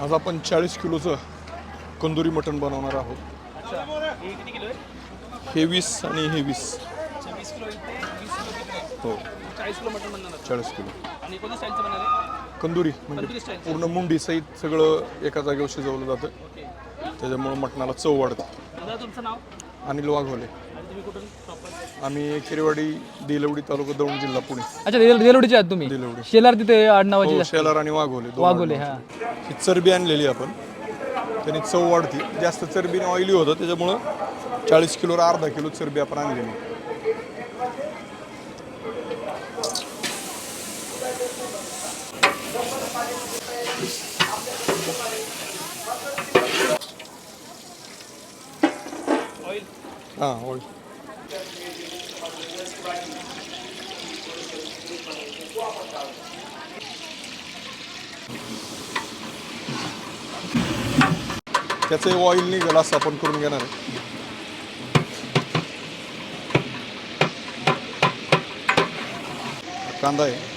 आज आपण चाळीस किलोचं कंदुरी मटण बनवणार आहोत. हे वीस आणि हे वीस. हो. चाळीस किलो. आणि कंदुरी म्हणजे. पूर्ण मुंडी सहित सगळं एका जागेवर शिजवलं जातं. त्याच्यामुळं मटणाला चव वाढते. दादा तुमचं तुम्ही कुठून आम्ही किरेवाडी देलवडी तालुका दौंड जिल्हा पुणे. अच्छा देल देलवडीचे आहात तुम्ही? देलवडी. शेलार तिथे आडनावाची हो शेलार आणि वाघोले दोन वाघोले. हा. ही चरबी आणलेली आपण. त्याने चव वाढते. जास्त चरबीने ऑइली होतं त्याच्यामुळं चाळीस किलोला अर्धा किलो चरबी आपण आणलेली हां ऑइल त्याचं ऑइल निघेल असं आपण करून घेणार आहे. कांदा आहे.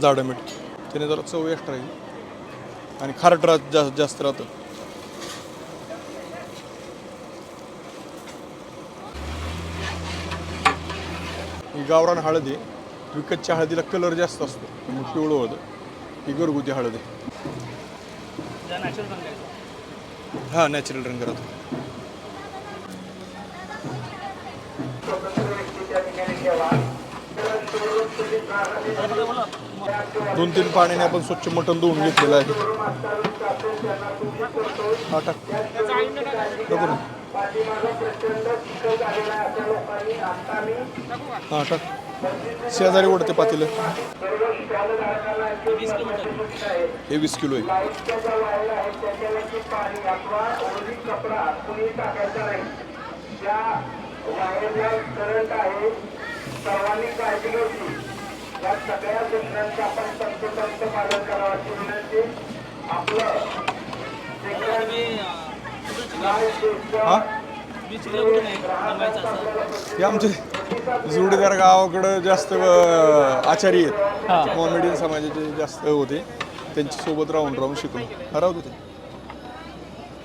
जाडं मीठ. त्याने जरा चव एक्स्ट्रा येईल. आणि खारट राहत जास्त जास्त राहतं. ही गावरान हळद आहे विकतच्या हळदीला कलर जास्त असतो मग पिवळं होतं. ही घरगुती हळद आहे. आहे हा नॅचरल रंग राहतो. दोन तीन पाण्याने आपण स्वच्छ मटण धुवून घेतलेलं आहे. हा टाक. हा टाक. शेजारी ओढते पातील. वीस किलो हे वीस किलो आहे. आपलं हा? हे आमचे जोडीदार गावाकडं जास्त आचारी आहेत. कॉमेडियन समाजाचे जास्त होते. त्यांच्यासोबत राहून राहून शिकून. हरवत होते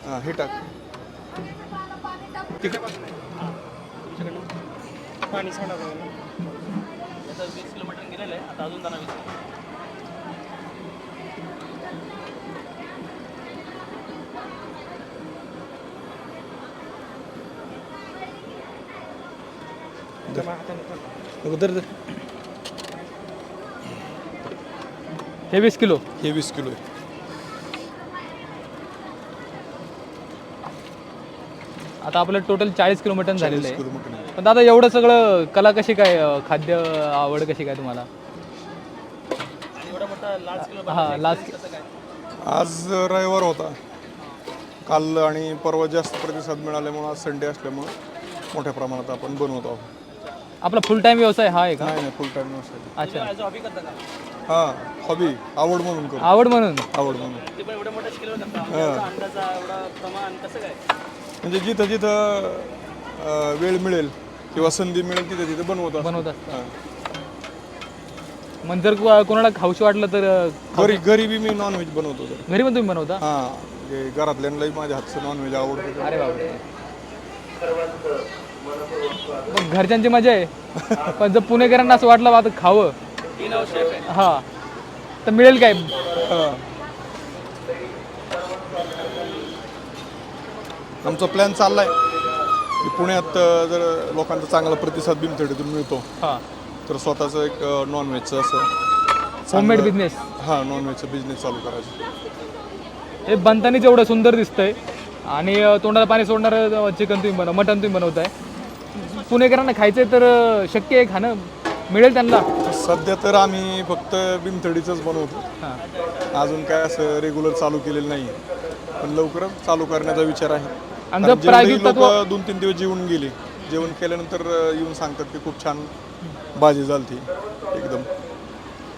हां हे टाक. ठीक पाणी सांडा याचं वीस किलो मटण गेलेलं आहे. आता अजून त्यांना वीस किलो अगोदर दे. हे वीस किलो. हे वीस किलो आहे. आता आपलं टोटल चाळीस किलो मटन झालेलं आहे. पण दादा एवढं सगळं कला कशी काय खाद्य आवड कशी काय तुम्हाला? आणि एवढा मोठा लार्ज किलो हा लास्ट आज रविवार होता. काल आणि परवा जास्त प्रतिसाद मिळाल्यामुळं आज संडे असल्यामुळं मोठ्या प्रमाणात आपण बनवत आहोत. आपला फुल टाइम व्यवसाय हा आहे का? नाही नाही फुल टाईम नसतं अच्छा. हॉबी करता का? हां हॉबी आवड म्हणून करू आवड म्हणून? आवड म्हणून. ते पण एवढ्या मोठ्या स्केलवर करता. म्हणजे अंदाजा एवढा प्रमाण कसं काय? म्हणजे जिथं जिथं अं, वेळ मिळेल किंवा संधी मिळेल तिथं तिथं बनवत असतो. बनवत असता. मग जर को- कोणाला खाऊशी वाटलं तर अं, घरी घरी बी मी नॉनव्हेज बनवतो तर घरी पण तुम्ही बनवता? हां म्हणजे घरातल्यांनाही माझ्या हातचं नॉनव्हेज आवडतं. अरे बाबा मग घरच्यांची मजा आहे. पण जर पुणेकरांना असं वाटलं बा आता खावं. हा. तर मिळेल काय. आमचा प्लॅन चाललाय. की पुण्यात जर लोकांचा चांगला प्रतिसाद भीमथडीतून मिळतो हा. तर स्वतःचं एक नॉनव्हेजचं असं होममेड बिझनेस हां नॉनव्हेजचं बिझनेस चालू करायचं. हे बनतानीच एवढं सुंदर दिसतंय. आणि तोंडाला पाणी सोडणारं चिकन तुम्ही बनव मटन तुम्ही बनवताय. पुणेकरांना खायचंय तर अं, शक्य आहे खाणं. मिळेल त्यांना? सध्या तर आम्ही फक्त भीमथडीचंच बनवतो. हां. अजून काय असं रेग्युलर चालू केलेलं नाही पण लवकरच चालू करण्याचा विचार आहे. आणि प्रायोगिक तत्व- दोन तीन दिवस जेवून गेले जेवण केल्यानंतर अं, येऊन सांगतात की खूप छान भाजी झालती. एकदम.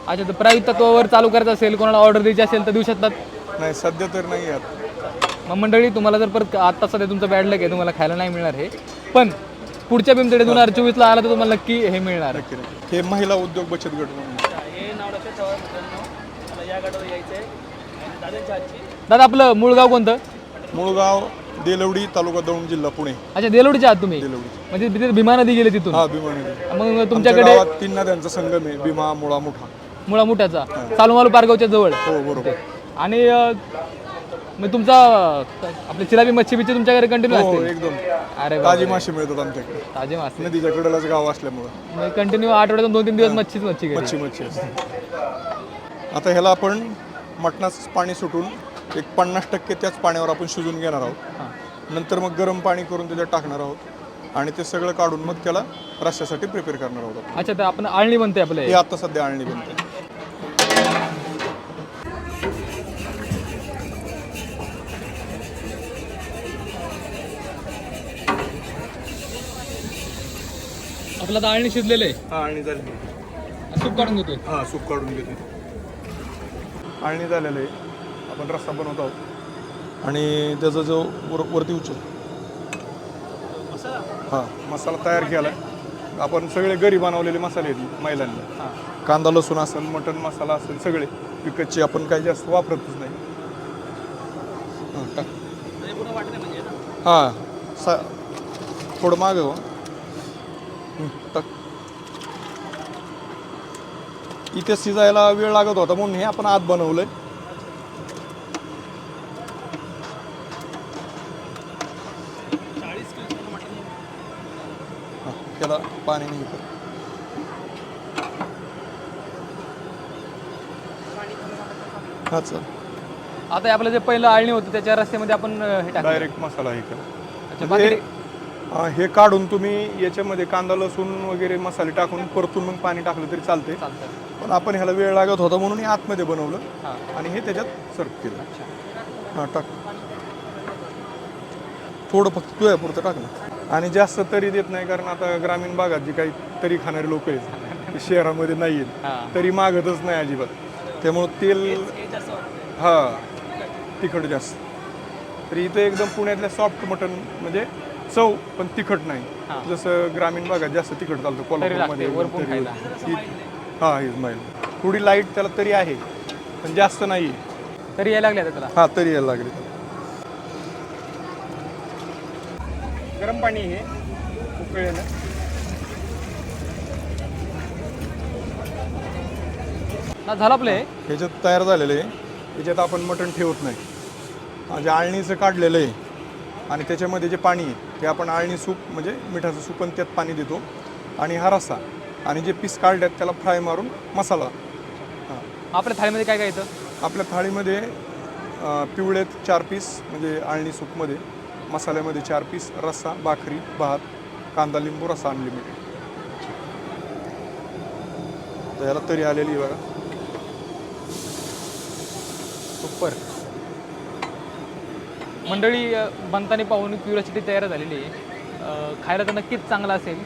अच्छा तर प्रायोगिक तत्वावर चालू करायचं असेल कोणाला ऑर्डर द्यायची असेल तर देऊ शकतात? नाही सध्या तर नाही आहेत मग मंडळी तुम्हाला जर परत आता सध्या तुमचं बॅड लक आहे तुम्हाला खायला नाही मिळणार हे. पण पुढच्या भीमतडे दोन हजार चोवीसला आला तर तुम्हाला नक्की हे मिळणार. नक्की नक्की. हे महिला उद्योग बचत गट म्हणून. हे नाव लक्षात ठेवा मित्रांनो. मला या गटावर यायचं आहे दादांच्या हातची. दादा आपलं मूळ गाव कोणतं? मुळगाव देलवडी तालुका दौंड जिल्हा पुणे. अच्छा देलवडीचे आहात तुम्ही? देलवडी. म्हणजे तिथे भीमा नदी गेली तिथून? हा भीमा नदी. मग तुमच्याकडे गावात तीन नद्यांचा संगम आहे भीमा मुळा मुठा. मुळा मुठ्याचा सालुमालू पारगावच्या जवळ. हो बरोबर. आणि अं, मग तुमचा आपले चिलाबी मच्छी बिच्छी तुमच्याकडे कंटिन्यू हो असते एकदम. अरे ताजी मासे मिळतात आमच्याकडे. ताजे मासे. नदीच्या कडेलाच गाव असल्यामुळं. कंटिन्यू आठवड्यातून दोन तीन दिवस मच्छीच मच्छी घरी. मच्छी मच्छी. असते आता ह्याला आपण मटणाचं पाणी सुटून एक पन्नास टक्के त्याच पाण्यावर आपण शिजून घेणार आहोत. नंतर मग गरम पाणी करून त्याच्यात टाकणार आहोत. आणि ते सगळं काढून मग त्याला रस्स्यासाठी प्रिपेअर करणार आहोत. अच्छा तर आपण आळणी बनते आपलं हे. हे. आता सध्या आळणी बनते आपलं आळणी शिजलेलं आहे. हा आळणी झाली. सूप काढून घेतोय. हा सूप काढून घेते आळणी झालेलं आहे. आपण रस्सा बनवत आहोत. आणि त्याचा जो वर वरती उचल. हां मसाला तयार केला आपण सगळे घरी बनवलेले मसाले आहेत महिलांनी. कांदा लसूण असेल मटन मसाला असेल सगळे. विकतचे आपण काही जास्त वापरतच नाही. हां टाक. म्हणजे? हां सा थोडं मागं हो. इथे शिजायला वेळ लागत होता म्हणून हे आपण आत बनवलंय. त्याला पाणी नाही. हां चल. आता आपलं जे पहिलं आळणी होतं त्याच्या रस्त्यामध्ये आपण हे टाकलं. डायरेक्ट मसाला हे केला अच्छा बाकी हे काढून तुम्ही याच्यामध्ये कांदा लसूण वगैरे मसाले टाकून परतून मग पाणी टाकलं तरी चालते पण आपण ह्याला वेळ लागत होता म्हणून हे आतमध्ये बनवलं आणि हे त्याच्यात सर्व केलं. हां टाक. थोडं फक्त तुझ्या पुरतं टाक ना. आणि जास्त तरी देत नाही कारण आता ग्रामीण भागात जी काही तरी खाणारे लोक आहेत ते शहरामध्ये नाही आहेत. तरी मागतच नाही अजिबात. त्यामुळं तेल हे हा तिखट जास्त. तर इथं एकदम पुण्यातल्या सॉफ्ट मटन म्हणजे चव पण तिखट नाही. जसं ग्रामीण भागात जास्त तिखट चालतं कोल्हापूरमध्ये वरपून खायला. हा ही थोडी लाइट त्याला तरी आहे पण जास्त नाही. तरी यायला लागले आता त्याला? हा तरी यायला लागले. गरम पाणी हे उकळलेलं ना झालं आपलं हे? ह्याच्यात तयार झालेलं आहे. ह्याच्यात आपण मटण ठेवत नाही. म्हणजे आळणीचं काढलेलं आहे. आणि त्याच्यामध्ये जे पाणी आहे ते आपण आळणी सूप म्हणजे मिठाचं सूप आणि त्यात पाणी देतो. आणि हा रस्सा आणि जे पीस काढल्यात त्याला फ्राय मारून मसाला. हां. आपल्या थाळीमध्ये काय काय येतं? आपल्या थाळीमध्ये पिवळेत चार पीस म्हणजे आळणी सूपमध्ये मसाल्यामध्ये चार पीस रस्सा भाकरी भात कांदा लिंबू रस्सा अनलिमिटेड तर याला तरी आलेली बघा. सुपर. मंडळी बनताना पाहून क्युरियोसिटी तयार झालेली आहे. खायला तर नक्कीच चांगला असेल.